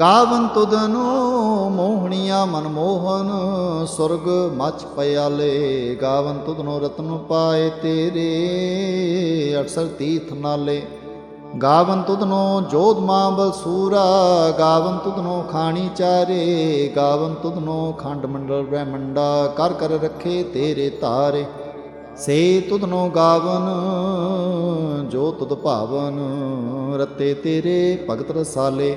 ਗਾਵਨ ਤੁਧਨੋ ਮੋਹਣੀਆਂ ਮਨਮੋਹਨ ਸੁਰਗ ਮਚ ਪਿਆਲੇ। ਗਾਵਨ ਤੁਦਨੋ ਰਤਨ ਪਾਏ ਤੇਰੇ ਅਕਸਰ ਤੀਰਥ ਨਾਲੇ। ਗਾਵਨ ਤੁਧਨੋ ਜੋਧ ਮਾਂ ਬਲਸੂਰਾ ਗਾਵਨ ਤੁਧਨੋ ਖਾਣੀ ਚਾਰੇ। ਗਾਵਨ ਤੁਧਨੋ ਖੰਡ ਮੰਡਲ ਬ੍ਰਹਮੰਡਾ ਕਰ ਕਰ ਰੱਖੇ ਤੇਰੇ ਧਾਰੇ ਸੇ ਤੁਧਨੋ ਗਾਵਨ, ਜੋ ਤੁਧ ਭਾਵਨ, ਰਤੇ ਤੇਰੇ ਭਗਤ ਰਸਾਲੇ।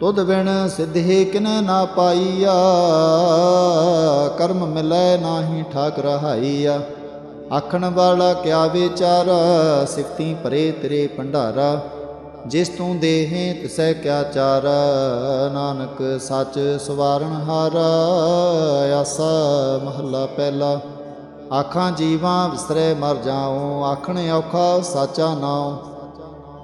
ਤੁਧ ਬਿਨ ਸਿੱਧੇ ਕਿਨ ਨਾ ਪਾਈਆ, ਕਰਮ ਮਿਲੈ ਨਾਹੀ ਠਾਕ ਰਹਾਈਆ। ਆਖਣ ਵਾਲਾ ਕਿਆ ਵਿਚਾਰ, ਸਿਫਤੀ ਪਰੇ ਤੇਰੇ ਭੰਡਾਰਾ। ਜਿਸ ਤੂੰ ਦੇਹੇ, ਤਿਸੈ ਕਿਆ ਚਾਰ। ਨਾਨਕ ਸੱਚ ਸਵਾਰਨ ਹਾਰਾ, ਆਸਾ ਮਹੱਲਾ ਪਹਿਲਾ। ਆਖਾਂ ਜੀਵਾਂ ਵਿਸਰੇ ਮਰ ਜਾਉ, ਆਖਣ ਔਖਾ ਸਾਚਾ ਨਾਉ।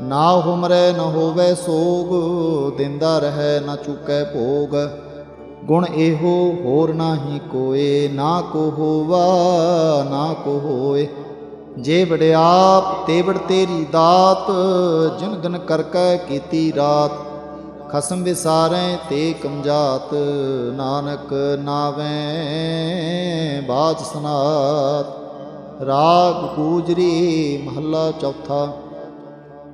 ਨਾ ਹੁਮਰੇ ਨ ਹੋਵੇ ਸੋਗ, ਦਿੰਦਾ ਰਹੈ ਨਾ ਚੁਕੈ ਭੋਗ। ਗੁਣ ਇਹੋ, ਹੋਰ ਨਾਹੀ ਕੋਏ, ਨਾ ਕੋ ਹੋਵਾ, ਨਾ ਕੋ ਹੋਏ। ਜੇ ਵਡਿਆਪ ਤੇ ਤੇਰੀ ਦਾਤ, ਜਿਨ ਦਿਨ ਕਰ ਕੈ ਕੀਤੀ ਰਾਤ। ਖਸਮ ਵਿਸਾਰੈ ਤੇ ਕਮਜਾਤ, ਨਾਨਕ ਨਾਵੇਂ ਬਾਜ ਸਨਾਤ। ਰਾਗ ਗੂਜਰੀ ਮਹੱਲਾ ਚੌਥਾ।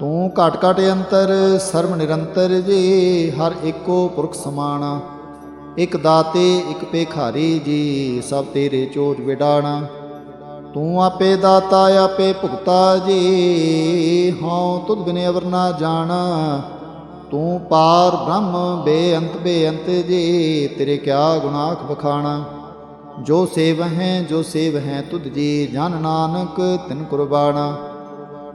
ਤੂੰ ਘਟ ਘਟ ਅੰਤਰ, ਸਰਬ ਨਿਰੰਤਰ ਜੀ, ਹਰ ਏਕੋ ਪੁਰਖ ਸਮਾਣਾ। ਇਕ ਦਾਤੇ, ਇਕ ਭੇਖਾਰੀ ਜੀ, ਸਭ ਤੇਰੇ ਚੋਜ ਵਿਡਾਣਾ। ਤੂੰ ਆਪੇ ਦਾਤਾ, ਆਪੇ ਭੁਗਤਾ ਜੀ, ਹਉ ਤੁਧ ਬਿਨੇ ਅਵਰ ਨਾ ਜਾਣਾ। ਤੂੰ ਪਾਰ ਬ੍ਰਹਮ, ਬੇਅੰਤ ਬੇਅੰਤ ਜੀ, ਤੇਰੇ ਕਿਆ ਗੁਨਾਖ ਬਖਾਣਾ ਜੋ ਸੇਵ ਹੈ, ਜੋ ਸੇਵ ਹੈ ਤੁਧ ਜੀ, ਜਨ ਨਾਨਕ ਤਿਨ ਕੁਰਬਾਨਾ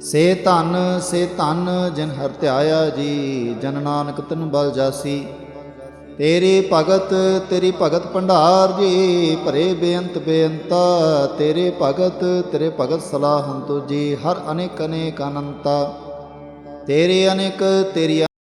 ਸੇ ਧਨ ਸੇ ਧਨ ਜਿਨ ਹਰ ਧਿਆਇਆ ਜੀ, ਜਨ ਨਾਨਕ ਤਨ ਬਲ ਜਾਸੀ। ਤੇਰੇ ਭਗਤ, ਤੇਰੀ ਭਗਤ ਭੰਡਾਰ ਜੀ, ਭਰੇ ਬੇਅੰਤ ਬੇਅੰਤਾ, ਤੇਰੇ ਭਗਤ ਤੇਰੇ ਭਗਤ ਸਲਾਹੰਤੁ ਜੀ ਹਰ ਅਨੇਕ ਅਨੇਕ ਅਨੰਤਾ। ਤੇਰੇ ਅਨੇਕ, ਤੇਰੀ